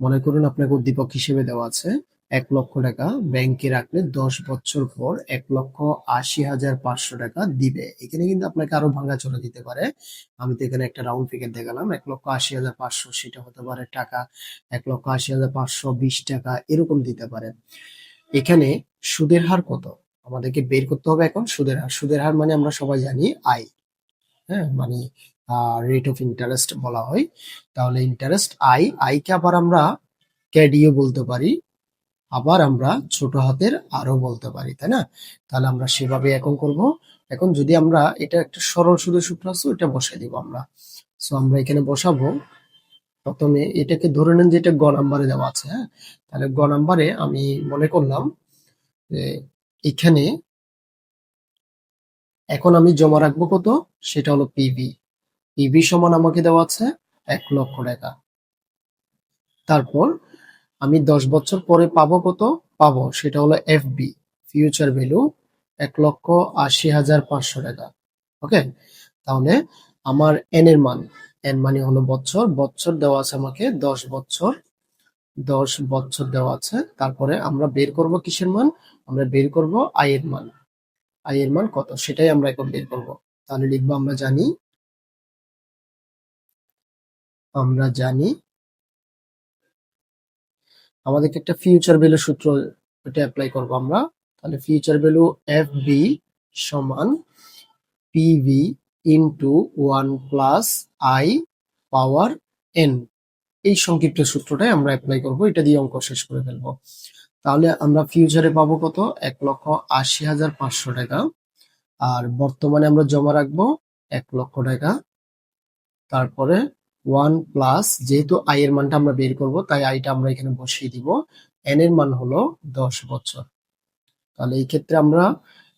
মনে করুন আপনাকে উদ্দীপক হিসেবে দেওয়া আছে, এক লক্ষ টাকা ব্যাংকে রাখলে দশ বছর পর এক লক্ষ আশি হাজার পাঁচশো টাকা দিবে। এখানে কিন্তু আপনাকে আরও ভাঙা ভাঙাচোরা দিতে পারে। আমি তো এখানে একটা রাউন্ড ফিগার দেখালাম, এক লক্ষ আশি হাজার পাঁচশো সেটা হতে পারে টাকা, এক লক্ষ আশি হাজার পাঁচশো বিশ টাকা এরকম দিতে পারে। এখানে সুদের হার কত? আমাদেরকে বের করতে হবে এখন সুদের হার। সুদের হার মানে আমরা সবাই জানি আয়। হ্যাঁ মানে রেট অফ ইন্টারেস্ট বলা হয়। তাহলে ইন্টারেস্ট আই আইকে আবার আমরা ক্যাডিও বলতে পারি। আবার আমরা ছোট হাতের আরও বলতে পারি, তাই না? তাহলে আমরা সেভাবে এখন করব। এখন যদি আমরা এটা একটা সরল সুদের সূত্র আছে, ওইটা বসাই দিব আমরা। সো আমরা এখানে বসাবো। প্রথমে এটাকে ধরে নেন যে এটা গ নাম্বারে দেওয়া আছে হ্যাঁ? তাহলে গ নাম্বারে আমি মনে করলাম যে এখানে এখন আমি জমা রাখব কত? সেটা হলো পিভি পিভি সমান আমাকে দেওয়া আছে এক লক্ষ টাকা। তারপর আমি দশ বছর পরে পাবো কত? পাবো, সেটা হলো এফবি ফিউচার ভ্যালু এক লক্ষ আশি হাজার পাঁচশো টাকা। ওকে তাহলে আমার এন এর মান এন মানে হলো বছর বছর দেওয়া আছে আমাকে দশ বছর দশ বছর দেওয়া আছে। তারপরে আমরা বের করব কিসের মান? আমরা বের করব আয়ের মান। আয়ের মান কত? সেটাই আমরা এখন বের করব। তাহলে লিখব আমরা জানি আমরা জানি। আমাদেরকে একটা ফিউচার ভ্যালু সূত্র এটা অ্যাপ্লাই করব আমরা। তাহলে ফিউচার ভ্যালু এফ বি সমান PV into one plus I power N এই সংক্ষিপ্ত সূত্রটাই আমরা অ্যাপ্লাই করব, এটা দিয়ে অঙ্ক শেষ করে ফেলব। তাহলে আমরা ফিউচারে পাবো কত? এক লক্ষ আশি হাজার পাঁচশো টাকা। আর বর্তমানে আমরা জমা রাখব এক লক্ষ টাকা। তারপরে ওয়ান প্লাস, যেহেতু আই এর মানটা আমরা বের করব, তাই আইটা আমরা এখানে বসিয়ে দিব। এন এর মান হলো দশ বছর। তাহলে এই ক্ষেত্রে আমরা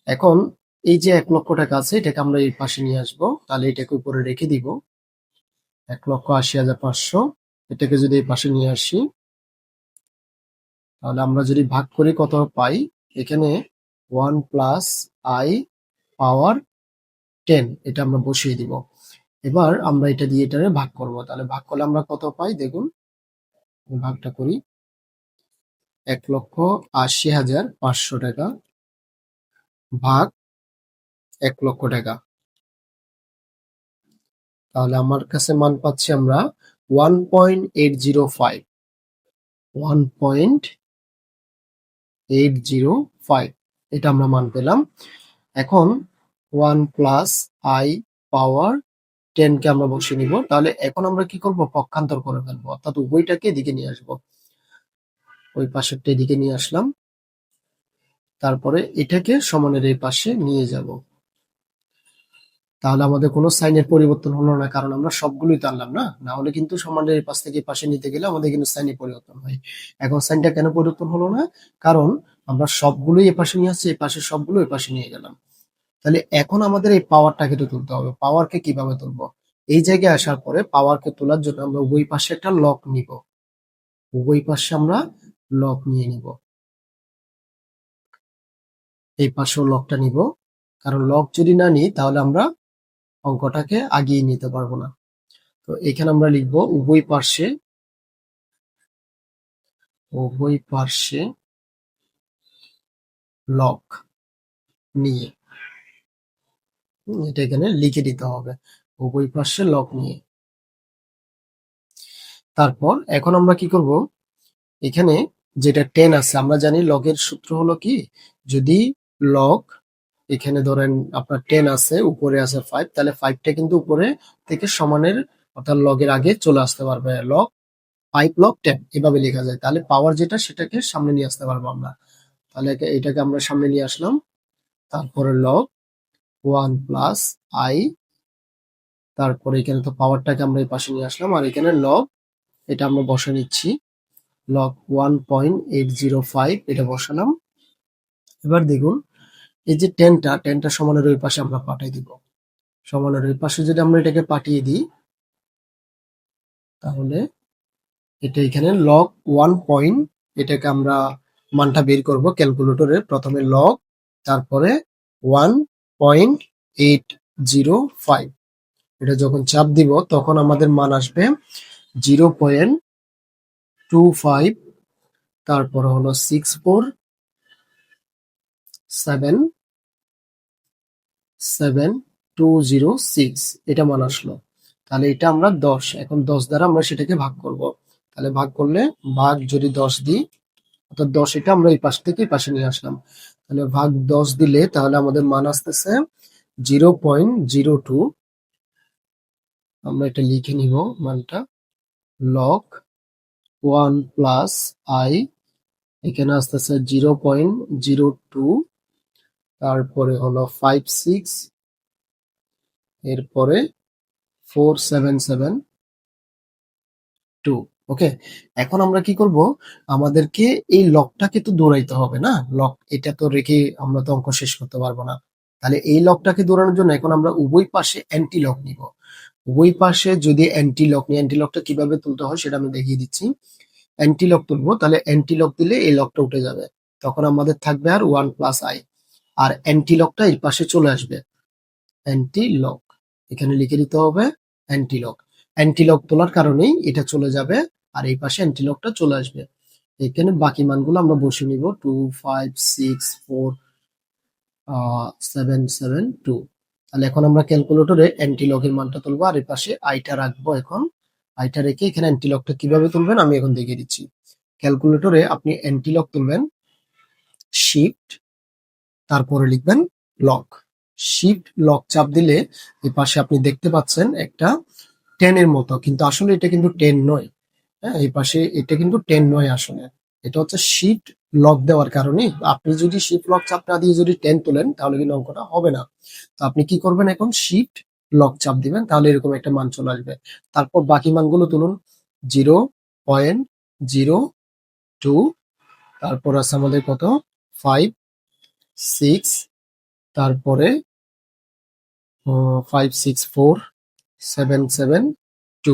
এখন এই যে এক লক্ষ টাকা আছে, এটাকে আমরা এই পাশে নিয়ে আসব। তাহলে এটাকে উপরে রেখে দিব। এক লক্ষ আশি হাজার পাঁচশো। এটাকে যদি এই পাশে নিয়ে আসি, তাহলে আমরা যদি ভাগ করি কত পাই, এখানে one plus I power ten, এটা আমরা বসিয়ে দিব। এবার আমরা এটা দিয়ে এটারে ভাগ করব। তাহলে ভাগ করলে আমরা কত পাই? দেখুন ভাগটা করি। এক লক্ষ আশি হাজার পাঁচশো টাকা ভাগ এক লক্ষ টাকা। তাহলে আমার কাছে মান পাচ্ছি আমরা one point eight zero five. One point eight zero five, এটা আমরা মান পেলাম। এখন one plus I power ten কে আমরা বসিয়ে নিব, তাহলে এখন আমরা কি করব? পক্ষান্তর করে ফেলব। অর্থাৎ উভয়টাকে এদিকে নিয়ে আসব। ওই পাশেরটা এদিকে নিয়ে আসলাম। তারপরে এটাকে সমানের এই পাশে নিয়ে যাব। তাহলে আমাদের কোনো সাইনের পরিবর্তন হলো না, কারণ আমরা সবগুলোই তো না? না হলে কিন্তু সমানের এই পাশ থেকে পাশে নিতে গেলে আমাদের কিন্তু সাইনের পরিবর্তন হয়। এখন সাইনটা কেন পরিবর্তন হলো না? কারণ আমরা সবগুলোই এ পাশে নিয়ে আসছি এই পাশে সবগুলো এই পাশে নিয়ে গেলাম। তাহলে এখন আমাদের এই পাওয়ারটাকে তো তুলতে হবে। পাওয়ারকে কীভাবে তুলবো? এই জায়গায় আসার পরে পাওয়ারকে তোলার জন্য আমরা উভয় পাশে একটা লক নিব। উভয় পাশে আমরা লক নিয়ে নিব। এই পাশেও লকটা নিব। কারণ লক যদি না নিই, তাহলে আমরা অঙ্কটাকে আগিয়ে নিতে পারব না। তো এখানে আমরা লিখব, উভয় পার্শ্বে উভয় পার্শ্বে লক নিয়ে। এটা এখানে লিখে দিতে হবে। উভয় পার্শ্বে লক নিয়ে। তারপর এখন আমরা কি করব? এখানে যেটা টেন আছে, আমরা জানি লগের সূত্র হলো কি? যদি লগ এখানে ধরেন আপনার টেন আছে, উপরে আছে ফাইভ তাহলে ফাইভটা কিন্তু উপরে থেকে সমানের অর্থাৎ লগের আগে চলে আসতে পারবে। লগ ফাইভ লগ টেন এভাবে লেখা যায়। তাহলে পাওয়ার যেটা, সেটাকে সামনে নিয়ে আসতে পারব আমরা। তাহলে এটাকে আমরা সামনে নিয়ে আসলাম। তারপরে লগ ওয়ান প্লাস আই। তারপরে এখানে তো পাওয়ারটাকে আমরা এই পাশে নিয়ে আসলাম, আর এখানে লগ এটা আমরা বসে নিচ্ছি। Log one point eight zero five এটা বসালাম। এবার দেখুন, এই যে টেনটা টেনটা সমানের ওই পাশে আমরা পাঠিয়ে দিব। সমানের ওই পাশে যদি আমরা এটাকে পাঠিয়ে দিই, তাহলে এটা এখানে লগ ওয়ান পয়েন্ট এটাকে আমরা মানটা বের করব ক্যালকুলেটরে প্রথমে লগ তারপরে one point eight zero five এটা যখন চাপ দিব, তখন আমাদের মান আসবে জিরো পয়েন্ট টু ফাইভ তারপরে হলো six four seven seven two zero six এটা মান আসলো। তাহলে এটা আমরা দশ। এখন দশ দ্বারা আমরা সেটাকে ভাগ করব। তাহলে ভাগ করলে ভাগ যদি দশ দিই, অর্থাৎ দশ এটা আমরা এই পাশ থেকে এই পাশে নিয়ে আসলাম। তাহলে ভাগ দশ দিলে তাহলে আমাদের মান আসতেছে জিরো পয়েন্ট জিরো টু। আমরা এটা লিখে নিব মানটা। লক ওয়ান প্লাস আই এখানে আসতেছে জিরো পয়েন্ট জিরো টু। তারপরে হলো ফাইভ সিক্স এরপরে four seven seven two okay এখন আমরা কি করব? আমাদেরকে এই লকটাকে তো দৌড়াইতে হবে না? লক এটা তো রেখে আমরা তো অঙ্ক শেষ করতে পারব না। তাহলে এই লকটাকে দৌড়ানোর জন্য এখন আমরা উভয় পাশে অ্যান্টি লক নিব। উভয় পাশে যদি অ্যান্টি লক নিই অ্যান্টি লকটা কীভাবে তুলতে হয় সেটা আমি দেখিয়ে দিচ্ছি। অ্যান্টি লক তুলবো, তাহলে অ্যান্টি লক দিলে এই লকটা উঠে যাবে। তখন আমাদের থাকবে আর ওয়ান প্লাস আই আর অ্যান্টি লকটা এই পাশে চলে আসবে। অ্যান্টি লক এখানে লিখে দিতে হবে অ্যান্টি লক অ্যান্টি লক তোলার কারণেই এটা চলে যাবে আর এই পাশে অ্যান্টি লকটা চলে আসবে। এখানে বাকি মানগুলো আমরা বসে নিব। Two five six four seven seven two তাহলে এখন আমরা ক্যালকুলেটরে অ্যান্টি লকের মানটা তুলবো। আর এই পাশে আইটা রাখব এখন। আইটা রেখে এখানে অ্যান্টি লকটা কীভাবে তুলবেন আমি এখন দেখিয়ে দিচ্ছি। ক্যালকুলেটরে আপনি অ্যান্টি লক তুলবেন। শিফট তারপরে লিখবেন লক শিফট লক চাপ দিলে এই পাশে আপনি দেখতে পাচ্ছেন একটা টেনের মতো। কিন্তু আসলে এটা কিন্তু টেন নয়। হ্যাঁ এই পাশে এটা কিন্তু টেন নয় আসলে এটা হচ্ছে শিফট লক দেওয়ার কারণে আপনি যদি শিফট লক চাপ না দিয়ে যদি টেন তোলেন, তাহলে কিন্তু অঙ্কটা হবে না। তো আপনি কি করবেন এখন? শিফট লক চাপ দিবেন, তাহলে এরকম একটা মান চলে আসবে। তারপর বাকি মানগুলো তুলুন। জিরো পয়েন্ট জিরো টু তারপর আছে আমাদের কত? ফাইভ সিক্স তারপরে five six four seven seven two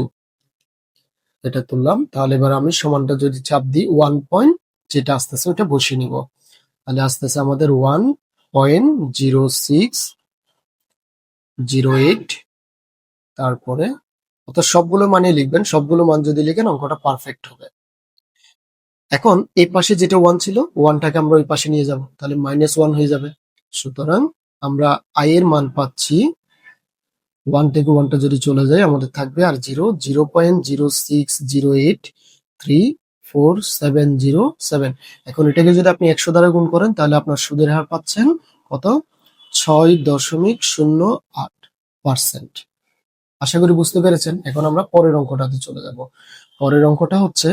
এটা তুললাম। তাহলে এবার আমি সমানটা যদি চাপ দিই ওয়ান পয়েন্ট যেটা আসতেছে ওটা বসিয়ে নিব। তাহলে আসতেছে আমাদের one point zero six zero eight তারপরে অর্থাৎ সবগুলো মানে লিখবেন, সবগুলো মান যদি লিখেন অঙ্কটা পারফেক্ট হবে। এখন এই পাশে যেটা ওয়ান ছিল ওয়ানটাকে আমরা ওই পাশে নিয়ে যাব। তাহলে মাইনাস ওয়ান হয়ে যাবে। সুতরাং আমরা আই এর মান পাচ্ছি ওয়ান থেকে ওয়ানটা যদি চলে যায়, আমাদের থাকবে আর zero zero point zero six zero eight three four seven zero seven এখন এটাকে যদি আপনি একশো দ্বারা গুণ করেন, তাহলে আপনার সুদের হার পাচ্ছেন কত? ছয় দশমিক শূন্য আট পার্সেন্ট আশা করি বুঝতে পেরেছেন। এখন আমরা পরের অঙ্কটাতে চলে যাব। পরের অঙ্কটা হচ্ছে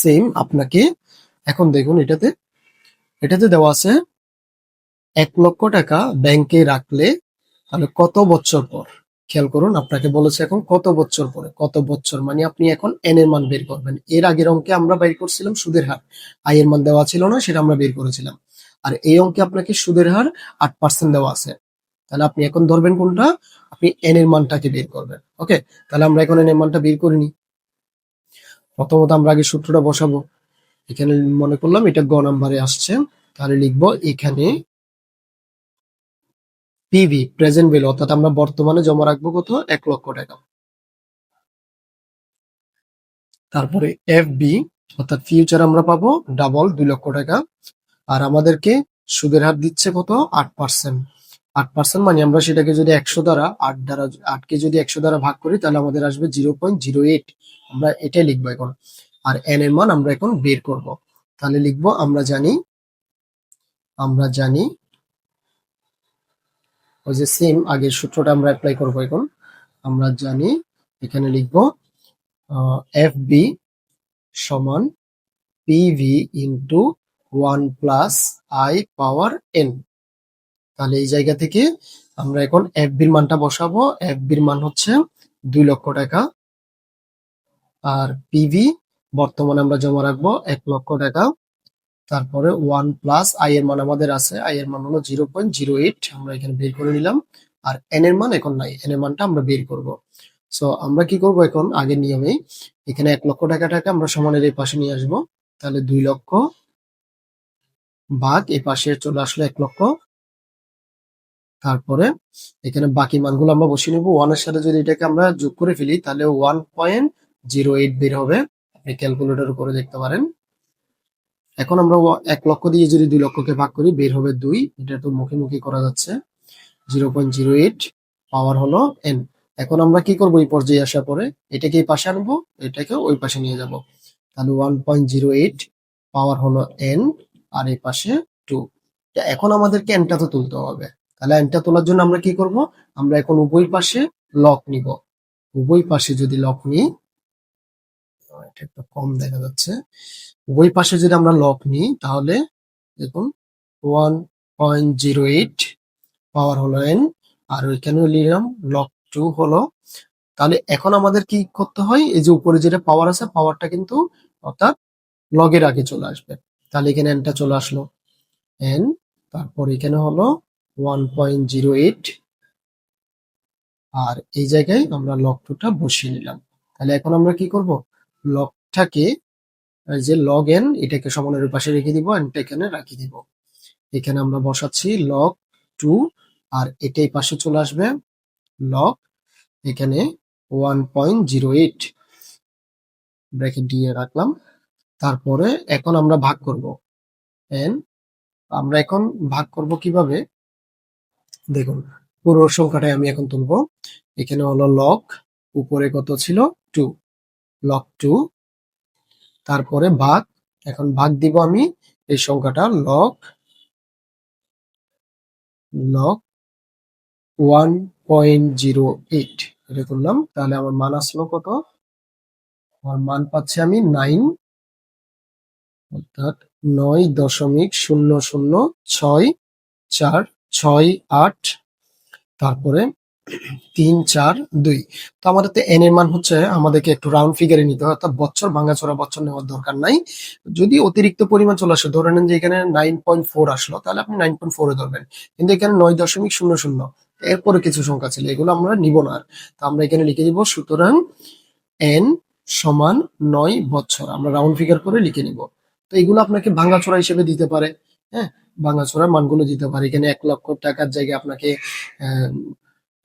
সেম আপনাকে, এখন দেখুন এটাতে এটাতে দেওয়া আছে এক লক্ষ টাকা ব্যাংকে রাখলে তাহলে কত বছর পর? খেয়াল করুন, আপনাকে বলেছে এখন কত বছর পরে? কত বছর? মানে আপনি এখন এন এর মান বের করবেন। এর আগের অঙ্কে আমরা বের করছিলাম সুদের হার। আই এর মান দেওয়া ছিল না, সেটা আমরা বের করেছিলাম। আর এই অঙ্কে আপনাকে সুদের হার আট পার্সেন্ট দেওয়া আছে। তাহলে আপনি এখন ধরবেন কোনটা? আপনি এন এর মানটাকে বের করবেন। ওকে? তাহলে আমরা এখন এন এর মানটা বের করিনি প্রথমত আমরা আগে সূত্রটা বসাবো। এখানে মনে করলাম এটা গ নাম্বারে আসছে। তাহলে লিখব এখানে পিভি প্রেজেন্ট ভ্যালু অর্থাৎ আমরা বর্তমানে জমা রাখব কত? এক লক্ষ টাকা। তারপরে এফ বি অর্থাৎ ফিউচার আমরা পাবো ডাবল দুই লক্ষ টাকা। আর আমাদেরকে সুদের হার দিচ্ছে কত? আট পার্সেন্ট আট পার্সেন্ট মানে আমরা সেটাকে যদি একশো দ্বারা, আট দ্বারা, আটকে যদি একশো দ্বারা ভাগ করি, তাহলে আমাদের আসবে জিরো পয়েন্ট জিরো এইট আমরা এটাই লিখব এখন। আর এন এর মান আমরা এখন বের করব। তাহলে লিখব, আমরা জানি আমরা জানি ওই যে সেম আগের সূত্রটা আমরা অ্যাপ্লাই করব এখন। আমরা জানি এখানে লিখব এফ বি সমান PV into one plus I power N তাহলে এই জায়গা থেকে আমরা এখন এফ বির মানটা বসাবো। এফ বির মান হচ্ছে দুই লক্ষ টাকা। আর পিভি বর্তমানে আমরা জমা রাখব এক লক্ষ টাকা। তারপরে ওয়ান প্লাস আই এর মান আমাদের আছে, আই এর মান হলো জিরো পয়েন্ট জিরো এইট, আমরা এখানে বের করে নিলাম। আর এন এর মান এখন নাই, এন এর মানটা আমরা বের করব। সো আমরা কি করব এখন আগের নিয়মে? এখানে এক লক্ষ টাকাটাকে আমরা সমানের এই পাশে নিয়ে আসব। তাহলে দুই লক্ষ ভাগ এই পাশে চলে আসলো এক লক্ষ। তারপরে এখানে বাকি মানগুলো আমরা বসিয়ে নিব। ওয়ানের সাথে যদি এটাকে আমরা যোগ করে ফেলি, তাহলে ওয়ান পয়েন্ট জিরো এইট বের হবে। আপনি ক্যালকুলেটর করে দেখতে পারেন। এখন আমরা এক লক্ষ দিয়ে যদি দুই লক্ষকে ভাগ করি, বের হবে দুই। এটা তো মুখে মুখে করা যাচ্ছে। Zero point zero eight power হলো এন এখন আমরা কি করব এই পর্যায়ে আসার পরে? এটাকে এই পাশে আনব এটাকে ওই পাশে নিয়ে যাব। তাহলে one point zero eight power হলো এন আর এই পাশে টু এখন আমাদেরকে এনটা তো তুলতে হবে। তাহলে এনটা তোলার জন্য আমরা কি করব? আমরা এখন উভয় পাশে লক নিব। উভয় পাশে যদি লক নিই একটু কম দেখা যাচ্ছে। ওই পাশে যদি আমরা লক নিই, তাহলে দেখুন one point zero eight power হলো এন আর ওইখানেও নিলাম লক টু হলো। তাহলে এখন আমাদের কি করতে হয়? এই যে উপরে যেটা পাওয়ার আছে পাওয়ারটা কিন্তু অর্থাৎ লগের আগে চলে আসবে। তাহলে এখানে এনটা চলে আসলো। এন তারপর এখানে হলো ওয়ান পয়েন্ট জিরো এইট আর এই জায়গায় আমরা লক টুটা বসিয়ে নিলাম। তাহলে এখন আমরা কি করব? লকটাকে যে লগ এন এটাকে সমানের পাশে রেখে দিব এনটা এখানে রাখি দিব। এখানে আমরা বসাচ্ছি লগ টু আর এটাই পাশে চলে আসবে লগ এখানে one point zero eight bracket দিয়ে রাখলাম। তারপরে এখন আমরা ভাগ করব। এন আমরা এখন ভাগ করব কীভাবে? দেখুন, পুরো সংখ্যাটাই আমি এখন তুলবো। এখানে হলো লক উপরে কত ছিল? টু লক টু তারপরে ভাগ, এখন ভাগ দিব আমি এই সংখ্যাটা log log one point zero eight এটা করলাম, তাহলে আমার মান আসলো কত? আমার মান পাচ্ছি আমি নাইন অর্থাৎ নয় দশমিক শূন্য শূন্য ছয় চার ছয় আট। তারপরে তিন চার দুই। তো আমাদের তো এন এর মান হচ্ছে আমাদেরকে একটু রাউন্ড ফিগারে নিতে হয় অর্থাৎ বছর ভাঙাচোরা বছর নেওয়ার দরকার নাই। যদি অতিরিক্ত পরিমাণ চলে আসে ধরে নেন যে এখানে নাইন পয়েন্ট ফোর আসলো তাহলে আপনি নাইন পয়েন্ট ফোরে ধরবেন। কিন্তু এখানে নয় দশমিক শূন্য শূন্য এরপরে কিছু সংখ্যা ছিল এগুলো আমরা নিব না আর। তো আমরা এখানে লিখে দিব সুতরাং এন সমান নয় বছর আমরা রাউন্ড ফিগার করে লিখে নিব। তো এগুলো আপনাকে ভাঙাচোরা হিসেবে দিতে পারে হ্যাঁ? ভাঙাচোরা মানগুলো দিতে পারে। এখানে এক লক্ষ টাকার জায়গায় আপনাকে আহ,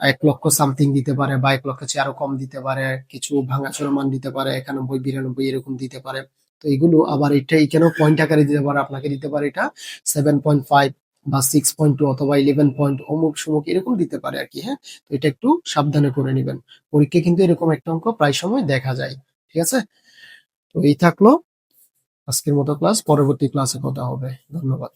এক লক্ষ সামথিং দিতে পারে বা এক লক্ষ চেয়ে আরও কম দিতে পারে, কিছু ভাঙাচোরা মান দিতে পারে, একানব্বই, বিরানব্বই এরকম দিতে পারে। তো এগুলো আবার এটা এখানেও পয়েন্ট আকারে দিতে পারে, আপনাকে দিতে পারে এটা সেভেন পয়েন্ট ফাইভ বা সিক্স পয়েন্ট টু অথবা ইলেভেন পয়েন্ট অমুক সমুক এরকম দিতে পারে আর কি হ্যাঁ? তো এটা একটু সাবধানে করে নেবেন। পরীক্ষায় কিন্তু এরকম একটা অঙ্ক প্রায় সময় দেখা যায়, ঠিক আছে? তো এই থাকল আজকের মতো ক্লাস পরবর্তী ক্লাসে কথা হবে। ধন্যবাদ।